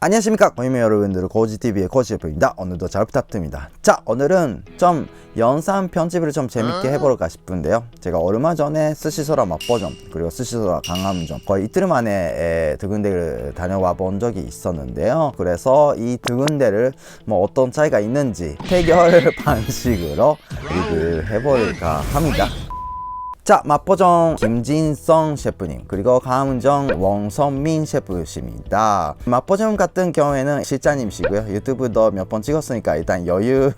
안녕하십니까 고유미 여러분들 고지TV의 고지셰프입니다. 오늘도 잘 부탁드립니다. 자 오늘은 좀 영상 편집을 좀 재밌게 해볼까 싶은데요. 제가 얼마 전에 스시소라 맛보점 그리고 스시소라 강함점 거의 이틀 만에 에, 두 군데를 다녀와 본 적이 있었는데요. 그래서 이 두 군데를 뭐 어떤 차이가 있는지 해결 방식으로 리뷰를 해볼까 합니다 자, 맛보정 김진성 셰프님 그리고 강은정 원선민 셰프십니다. 맛보정 같은 경우에는 실장님이시고요. 유튜브도 몇 번 찍었으니까 일단 여유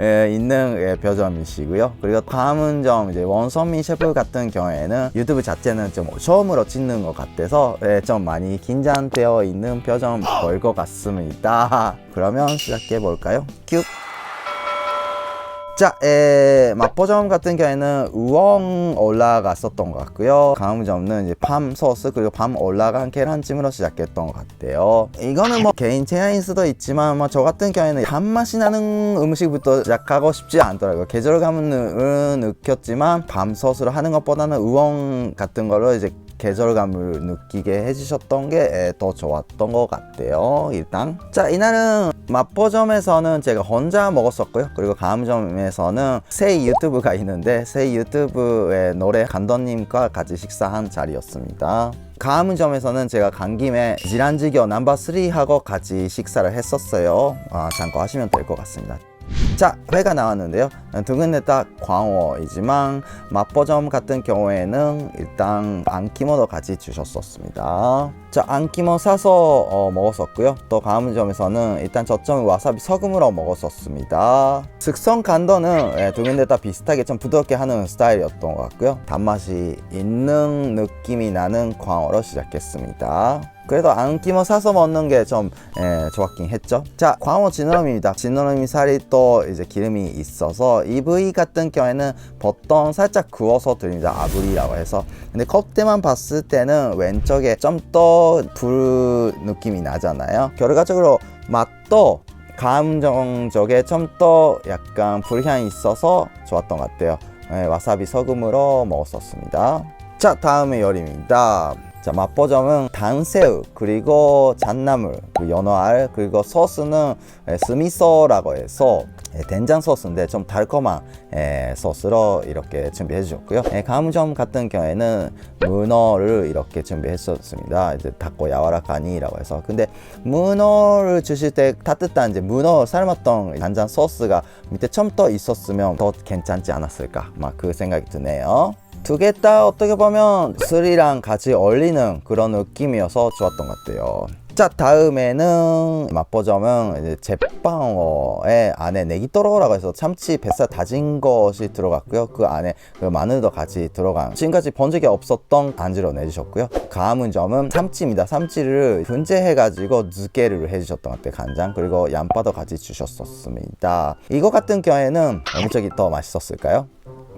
에, 있는 예, 표정이시고요. 그리고 강은정 이제 원선민 셰프 같은 경우에는 유튜브 자체는 좀 처음으로 찍는 것 같아서 예, 좀 많이 긴장되어 있는 표정 보일 것 같습니다. 그러면 시작해 볼까요? 큐. 자, 에, 맛보점 같은 경우에는 우엉 올라갔었던 것 같고요. 강음점은 이제 밤 소스 그리고 밤 올라간 계란찜으로 시작했던 것 같아요. 이거는 뭐 개인 체향일 수도 있지만 뭐 저 같은 경우에는 단맛이 나는 음식부터 시작하고 싶지 않더라고요. 계절감은 느꼈지만 밤 소스로 하는 것보다는 우엉 같은 걸로 이제 계절감을 느끼게 해주셨던 게 더 좋았던 것 같아요. 일단 자 이날은 맛보점에서는 제가 혼자 먹었었고요. 그리고 가음점에서는 새 유튜브가 있는데 새 유튜브의 노래 감독님과 같이 식사한 자리였습니다. 가음점에서는 제가 간 김에 지란지교 넘버 3하고 같이 식사를 했었어요. 아, 참고하시면 될 것 같습니다. 자 회가 나왔는데요. 두 군데 다 광어이지만 맛보점 같은 경우에는 일단 안키모도 같이 주셨었습니다. 자 안키모 사서 어, 먹었었고요. 또 가음점에서는 일단 저점 와사비 소금으로 먹었었습니다. 즉성 간도는 예, 두 군데 다 비슷하게 좀 부드럽게 하는 스타일이었던 것 같고요. 단맛이 있는 느낌이 나는 광어로 시작했습니다 그래도 안키모 사서 먹는 게 좀 좋았긴 했죠. 자, 광어 지느러미입니다. 지느러미 살이 또 이제 기름이 있어서 이 부위 같은 경우에는 보통 살짝 구워서 드립니다. 아브리라고 해서. 근데 겉에만 봤을 때는 왼쪽에 좀 더 불 느낌이 나잖아요. 결과적으로 맛도 감정적에 좀 더 약간 불향이 있어서 좋았던 것 같아요. 네, 와사비 소금으로 먹었었습니다. 자, 다음의 요리입니다. 자, 맛보점은 단새우 그리고 잣나물 그리고 연어알 그리고 소스는 에, 스미소라고 해서 에, 된장 소스인데 좀 달콤한 에, 소스로 이렇게 준비해 주셨고요. 에, 감점 같은 경우에는 문어를 이렇게 준비했었습니다. 이제 닫고 야와라카니라고 해서 근데 문어를 주실 때 따뜻한 이제 문어 삶았던 간장 소스가 밑에 좀더 있었으면 더 괜찮지 않았을까 막 그 생각이 드네요. 두 개 다 어떻게 보면 술이랑 같이 어울리는 그런 느낌이어서 좋았던 것 같아요. 자 다음에는 맛보점은 제빵어의 안에 네기토로라고 해서 참치 뱃살 다진 것이 들어갔고요. 그 안에 그 마늘도 같이 들어간 지금까지 본 적이 없었던 안주로 내주셨고요. 가문점은 참치입니다. 참치를 분재해 가지고 늦게를 해주셨던 것 같아요. 간장 그리고 양파도 같이 주셨었습니다. 이거 같은 경우에는 어느 쪽이 더 맛있었을까요?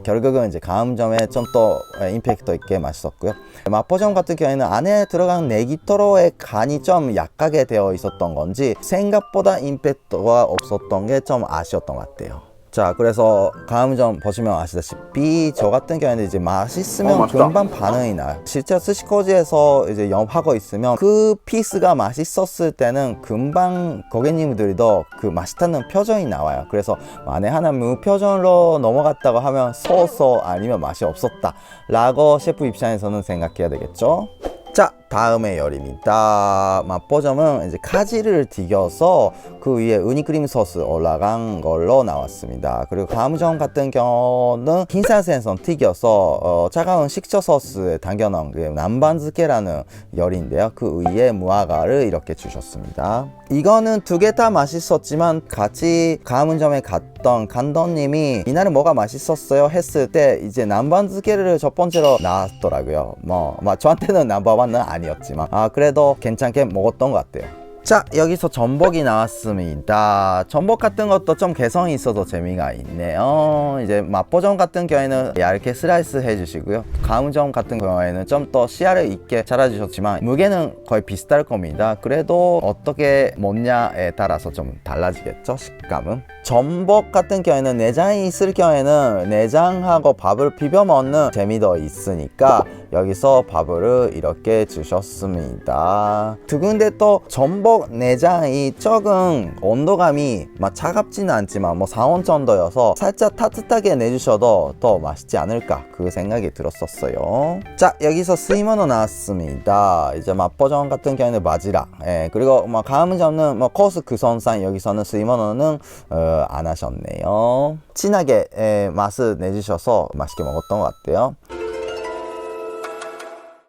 결국은 이제 가음점에 좀 더 임팩트 있게 맛있었고요. 마포점 같은 경우에는 안에 들어간 네기토로의 간이 좀 약하게 되어 있었던 건지 생각보다 임팩트가 없었던 게 좀 아쉬웠던 것 같아요. 자, 그래서 가음점 보시면 아시다시피 저 같은 경우에는 이제 맛있으면 어. 금방 반응이 나요. 실제 스시코지에서 이제 영업하고 있으면 그 피스가 맛있었을 때는 금방 고객님들도 그 맛있다는 표정이 나와요. 그래서 만에 하나 무표정으로 넘어갔다고 하면 소소 아니면 맛이 없었다 라고 셰프 입장에서는 생각해야 되겠죠. 자 다음의 요리입니다. 맛보점은 이제 카지를 튀겨서 그 위에 우니크림 소스 올라간 걸로 나왔습니다. 그리고 감정 같은 경우는 흰살 생선 튀겨서 어, 차가운 식초 소스에 담겨놓은 그 남반漬케라는 요리인데요. 그 위에 무화과를 이렇게 주셨습니다 이거는 두 개 다 맛있었지만 같이 가문점에 갔던 감독님이 이날은 뭐가 맛있었어요 했을 때 이제 남반漬케를 첫 번째로 나왔더라고요. 뭐, 뭐 저한테는 남바원은 아니었지만. 아 그래도 괜찮게 먹었던 것 같아요 자 여기서 전복이 나왔습니다. 전복 같은 것도 좀 개성이 있어서 재미가 있네요. 이제 맛보점 같은 경우에는 얇게 슬라이스 해주시고요. 가문점 같은 경우에는 좀 더 씨알을 있게 잘라주셨지만 무게는 거의 비슷할 겁니다. 그래도 어떻게 먹냐에 따라서 좀 달라지겠죠 식감은? 전복 같은 경우에는 내장이 있을 경우에는 내장하고 밥을 비벼 먹는 재미도 있으니까 여기서 밥을 이렇게 주셨습니다. 두 군데 또 전복 내장이 조금 온도감이 막 차갑지는 않지만 뭐 상온 정도여서 살짝 따뜻하게 내주셔도 더 맛있지 않을까 그 생각이 들었었어요. 자 여기서 스이머노 나왔습니다. 이제 맛 버전 같은 경우에는 바지락, 예, 그리고 뭐 가음점은 뭐 코스 그 선상 여기서는 스이머노는 어, 안 하셨네요. 진하게 예, 맛을 내주셔서 맛있게 먹었던 것 같아요.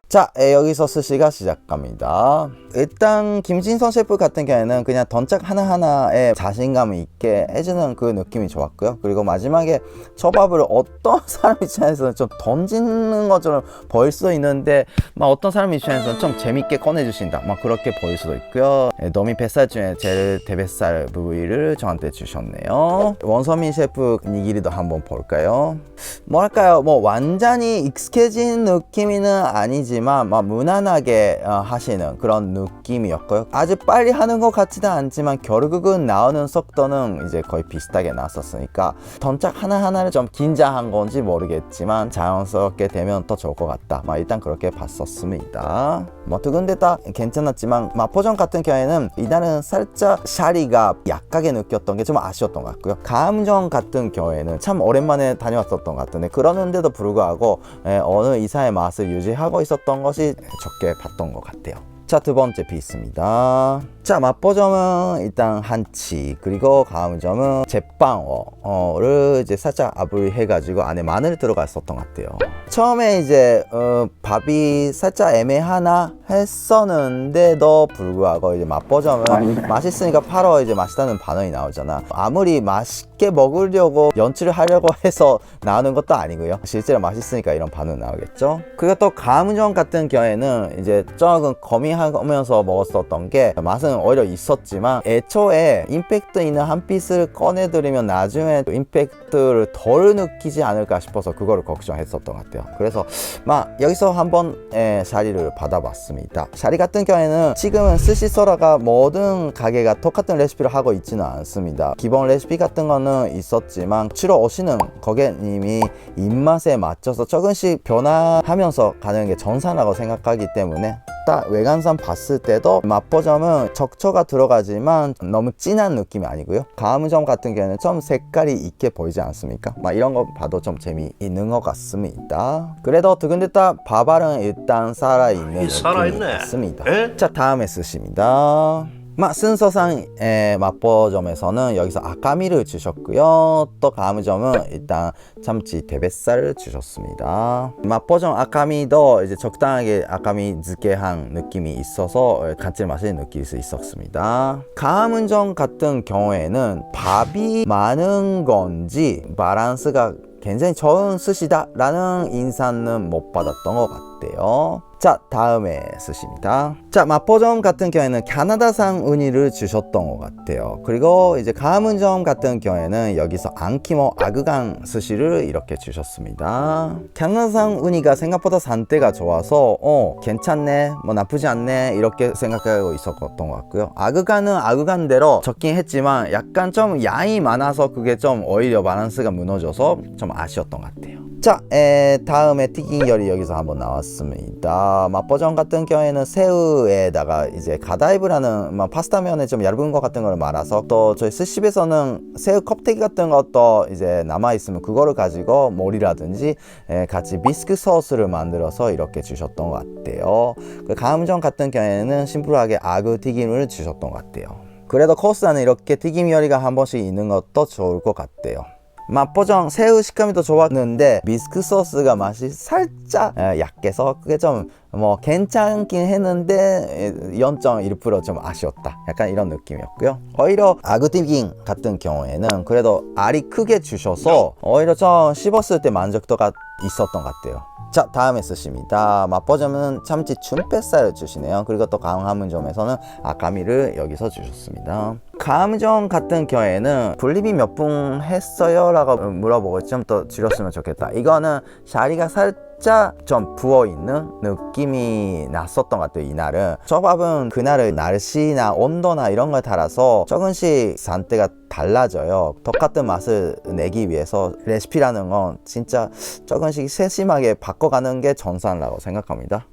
자, 에, 여기서 스시가 시작합니다. 일단 김진선 셰프 같은 경우에는 그냥 던짝 하나하나에 자신감 있게 해주는 그 느낌이 좋았고요. 그리고 마지막에 초밥을 어떤 사람 입장에서는 좀 던지는 것처럼 보일 수도 있는데 막 어떤 사람 입장에서는 좀 재밌게 꺼내주신다. 막 그렇게 보일 수도 있고요. 에, 너미 뱃살 중에 제일 대뱃살 부위를 저한테 주셨네요. 원서민 셰프 니기리도 한번 볼까요? 뭐랄까요 뭐 완전히 익숙해진 느낌이는 아니지 만 막 무난하게 어, 하시는 그런 느낌이었고요. 아주 빨리 하는 것 같지는 않지만 결국은 나오는 속도는 이제 거의 비슷하게 나왔었으니까 던짝 하나하나를 좀 긴장한 건지 모르겠지만 자연스럽게 되면 더 좋을 것 같다. 막 일단 그렇게 봤었습니다. 뭐두 군데 다 괜찮았지만 마포점 같은 경우에는 이날은 살짝 샤리가 약하게 느꼈던 게 좀 아쉬웠던 것 같고요. 가음점 같은 경우에는 참 오랜만에 다녀왔었던 것 같은데 그러는데도 불구하고 에, 어느 이사의 맛을 유지하고 있었던 것이 좋게 봤던 것 같아요 자 두 번째 피스입니다. 자 맛보점은 일단 한치 그리고 가음점은 제빵어를 이제 살짝 아브리 해가지고 안에 마늘 들어갔었던 것 같아요. 처음에 이제 어, 밥이 살짝 애매하나 했었는데도 불구하고 이제 맛보점은 맛있으니까 팔어 이제 맛있다는 반응이 나오잖아. 아무리 맛있게 먹으려고 연출을 하려고 해서 나오는 것도 아니고요. 실제로 맛있으니까 이런 반응 나오겠죠? 그리고 또 가음점 같은 경우에는 이제 조금 거미 하면서 먹었었던 게 맛은 오히려 있었지만 애초에 임팩트 있는 한 핏을 꺼내드리면 나중에 또 임팩트를 덜 느끼지 않을까 싶어서 그거를 걱정했었던 것 같아요. 그래서 막 여기서 한번 에, 샤리를 받아봤습니다. 샤리 같은 경우에는 지금은 스시소라가 모든 가게가 똑같은 레시피를 하고 있지는 않습니다. 기본 레시피 같은 거는 있었지만 주로 오시는 고객님이 입맛에 맞춰서 조금씩 변화하면서 가는 게 정상이라고 생각하기 때문에 딱 외관상 봤을 때도 맛보점은 적초가 들어가지만 너무 진한 느낌이 아니고요 가음점 같은 경우는 좀 색깔이 있게 보이지 않습니까? 막 이런 거 봐도 좀 재미있는 것 같습니다 그래도 두 군데 다 바발은 일단 살아있는 이 느낌이 살아있네. 있습니다 에? 자 다음에 쓰십니다 마 순서상 에, 맛보점에서는 여기서 아까미를 주셨고요. 또 가무점은 일단 참치 대뱃살을 주셨습니다. 맛보점 아까미도 이제 적당하게 아까미漬け한 느낌이 있어서 에, 감칠맛을 느낄 수 있었습니다. 가문점 같은 경우에는 밥이 많은 건지 바란스가 굉장히 좋은 스시다 라는 인상은 못 받았던 것 같아요 자 다음에 스시입니다. 자 마포점 같은 경우에는 캐나다산 우니를 주셨던 것 같아요. 그리고 이제 가문점 같은 경우에는 여기서 안키모 아그강 스시를 이렇게 주셨습니다. 캐나다산 우니가 생각보다 산대가 좋아서 어 괜찮네 뭐 나쁘지 않네 이렇게 생각하고 있었던 것 같고요. 아그간은 아그간대로 적긴 했지만 약간 좀 양이 많아서 그게 좀 오히려 바란스가 무너져서 좀 아쉬웠던 것 같아요. 자, 에, 다음에 튀긴 열이 여기서 한번 나왔 습니다. 맛버전 같은 경우에는 새우에다가 이제 가다이브라는 막 파스타면에 좀 얇은 것 같은 걸 말아서 또 저희 스시집에서는 새우 컵태기 같은 것도 이제 남아 있으면 그거를 가지고 몰이라든지 에, 같이 비스크 소스를 만들어서 이렇게 주셨던 것 같아요. 그 가음전 같은 경우에는 심플하게 아구 튀김을 주셨던 것 같아요. 그래도 코스 안에 이렇게 튀김 요리가 한 번씩 있는 것도 좋을 것 같아요. 맛보정 새우 식감이 더 좋았는데 미스크 소스가 맛이 살짝 에, 약해서 그게 좀 뭐 괜찮긴 했는데 0.1%좀 아쉬웠다. 약간 이런 느낌이었고요. 오히려 아구튀김 같은 경우에는 그래도 알이 크게 주셔서 오히려 좀 씹었을 때 만족도가 있었던 것 같아요 자 다음 에 쓰십니다. 맛보점은 참치 춘뱃살을 주시네요. 그리고 또 강화문점에서는 아까미를 여기서 주셨습니다. 가음점 같은 경우에는 분립이 몇 분 했어요? 라고 물어보고 좀 더 줄였으면 좋겠다. 이거는 샤리가 살짝 살짝 좀 부어있는 느낌이 났었던 것 같아요 이날은. 초밥은 그날의 날씨나 온도나 이런 걸 따라서 조금씩 산때가 달라져요. 똑같은 맛을 내기 위해서 레시피라는 건 진짜 조금씩 세심하게 바꿔가는 게 정상이라고 생각합니다.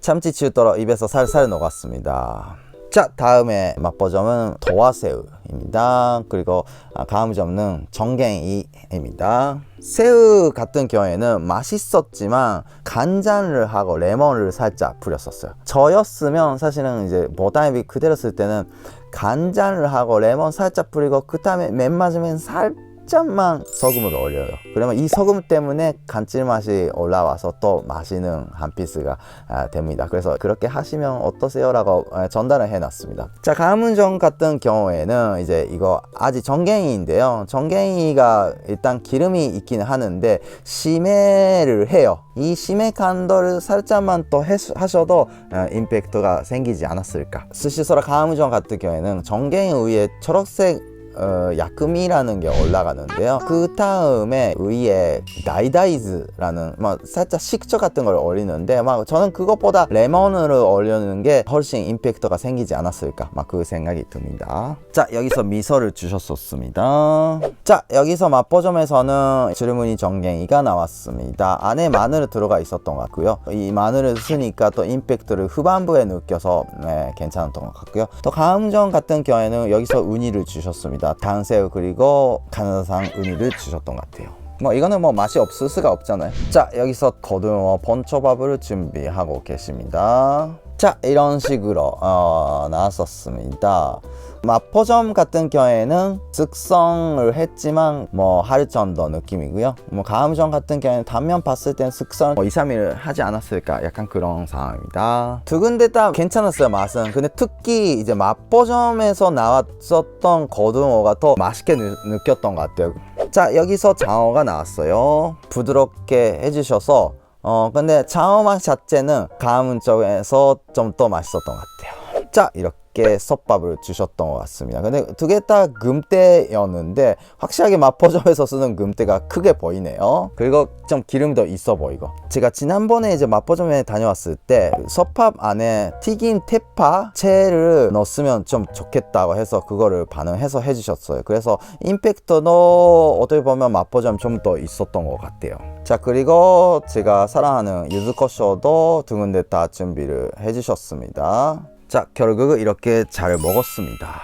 참치 치우더러 입에서 살살 녹았습니다. 자 다음에 맛보점은 도화새우입니다. 그리고 아, 다음 점은 정갱이입니다. 새우 같은 경우에는 맛있었지만 간장을 하고 레몬을 살짝 뿌렸었어요. 저였으면 사실은 이제 모다이비 그대로 쓸 때는 간장을 하고 레몬 살짝 뿌리고 그 다음에 맨 마지막엔 살 짝만 소금을 올려요. 그러면 이 소금 때문에 감칠맛이 올라와서 또 맛있는 한 피스가 아, 됩니다. 그래서 그렇게 하시면 어떠세요 라고 아, 전달을 해놨습니다. 자, 가문정 같은 경우에는 이제 이거 아직 정갱이인데요. 정갱이가 일단 기름이 있기는 하는데 심해를 해요. 이 심해 간도를 살짝만 또 하셔도 아, 임팩트가 생기지 않았을까. 스시소라 가문정 같은 경우에는 정갱이 위에 초록색 어, 야금이라는 게 올라가는데요. 그 다음에 위에 다이다이즈라는 막 살짝 식초 같은 걸 올리는데 막 저는 그것보다 레몬을 올리는 게 훨씬 임팩트가 생기지 않았을까 막 그 생각이 듭니다. 자 여기서 미소를 주셨었습니다. 자 여기서 맛보점에서는 주르무늬 정갱이가 나왔습니다. 안에 마늘이 들어가 있었던 것 같고요. 이 마늘을 쓰니까 또 임팩트를 후반부에 느껴서 네, 괜찮았던 것 같고요. 또 가음정 같은 경우에는 여기서 우니를 주셨습니다. 단새우 그리고 가나다상 우니를 주셨던 것 같아요. 뭐 이거는 뭐 맛이 없을 수가 없잖아요. 자 여기서 고등어 본초밥을 준비하고 계십니다. 자 이런 식으로 어, 나왔었습니다. 마포점 같은 경우에는 숙성을 했지만 뭐 하루 정도 느낌이고요. 뭐 가음점 같은 경우에는 단면 봤을 땐 숙성 뭐 2, 3일 하지 않았을까 약간 그런 상황입니다. 두 군데 다 괜찮았어요 맛은. 근데 특히 이제 마포점에서 나왔었던 고등어가 더 맛있게 느, 느꼈던 것 같아요. 자 여기서 장어가 나왔어요. 부드럽게 해주셔서 어 근데 장어 맛 자체는 가문 쪽에서 좀 더 맛있었던 것 같아요. 자 이렇게 솥밥을 주셨던 것 같습니다. 근데 두 개 다 금대였는데 확실하게 마포점에서 쓰는 금대가 크게 보이네요. 그리고 좀 기름도 있어 보이고. 제가 지난번에 이제 마포점에 다녀왔을 때 솥밥 안에 튀긴 태파 채를 넣었으면 좀 좋겠다고 해서 그거를 반응해서 해주셨어요. 그래서 임팩트도 어떻게 보면 마포점 좀 더 있었던 것 같아요. 자 그리고 제가 사랑하는 유즈코쇼도 두 군데 다 준비를 해주셨습니다. 자 결국 이렇게 잘 먹었습니다.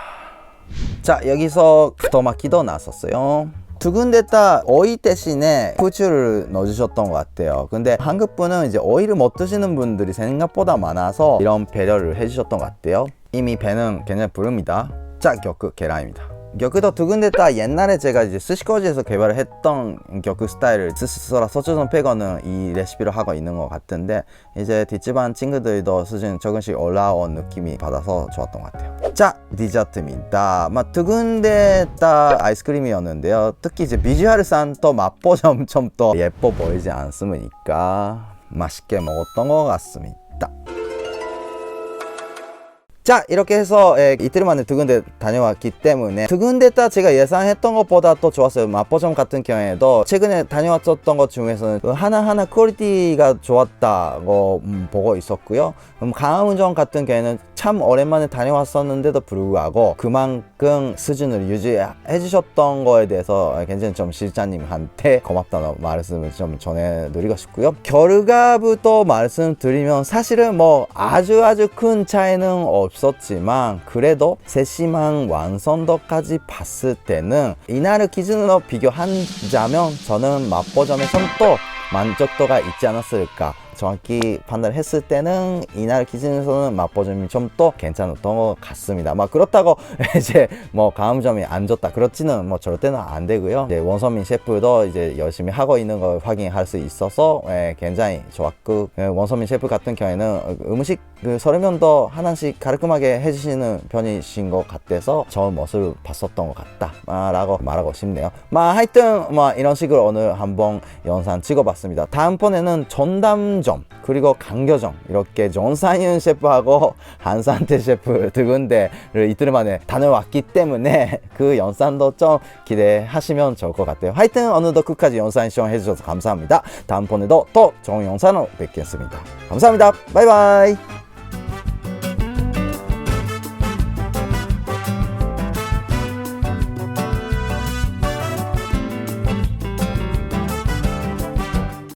자 여기서 부터막기도 나왔었어요. 두 군데 다 오이 대신에 후추를 넣어주셨던 것 같아요. 근데 한국 분은 이제 오이를 못 드시는 분들이 생각보다 많아서 이런 배려를 해주셨던 것 같아요. 이미 배는 굉장히 부릅니다. 자 격크 계란입니다. 격크도 두 군데 다 옛날에 제가 이제 스시코지에서 개발을 했던 격크 스타일을 스스로라 소주전 빼고는 이 레시피로 하고 있는 것 같은데 이제 뒷집안 친구들도 수준 조금씩 올라온 느낌이 받아서 좋았던 것 같아요. 자 디저트입니다. 막 두 군데 다 아이스크림이었는데요. 특히 이제 비주얼 산또 맛보점 좀더 예뻐 보이지 않습니까? 맛있게 먹었던 것 같습니다. 자 이렇게 해서 예, 이틀 만에 두 군데 다녀왔기 때문에 두 군데 다 제가 예상했던 것보다 또 좋았어요. 마포점 같은 경우에도 최근에 다녀왔었던 것 중에서는 그 하나하나 퀄리티가 좋았다고 음, 보고 있었고요. 음, 강화문점 같은 경우에는 참 오랜만에 다녀왔었는데도 불구하고 그만큼 수준을 유지해 주셨던 거에 대해서 굉장히 좀 실장님한테 고맙다는 말씀을 좀 전해드리고 싶고요. 결과부터 말씀드리면 사실은 뭐 아주 아주 큰 차이는 없었지만 그래도 세심한 완성도까지 봤을 때는 이날을 기준으로 비교하자면 저는 맛보점에선 또 만족도가 있지 않았을까 정확히 판단을 했을 때는 이날 기준에서는 맛보점이 좀 더 괜찮았던 것 같습니다. 막 그렇다고 이제 뭐 가음점이 안 좋다 그렇지는 뭐 절대는 안 되고요. 이제 원서민 셰프도 이제 열심히 하고 있는 걸 확인할 수 있어서 예, 굉장히 좋았고 예, 원서민 셰프 같은 경우에는 음식 그 서르면도 하나씩 가르끔하게 해주시는 편이신 것 같아서 좋은 모습을 봤었던 것 같다라고 말하고 싶네요. 막 하여튼 뭐 이런 식으로 오늘 한번 영상 찍어봤습니다. 다음번에는 전담 점 그리고 강교정 이렇게 전사윤 셰프하고 한산태 셰프 두 군데를 이틀 만에 다녀왔기 때문에 그 연산도 좀 기대하시면 좋을 것 같아요. 하여튼 어느덧 끝까지 연산 시청해 주셔서 감사합니다. 다음번에도 또 좋은 영상으로 뵙겠습니다. 감사합니다. 바이바이.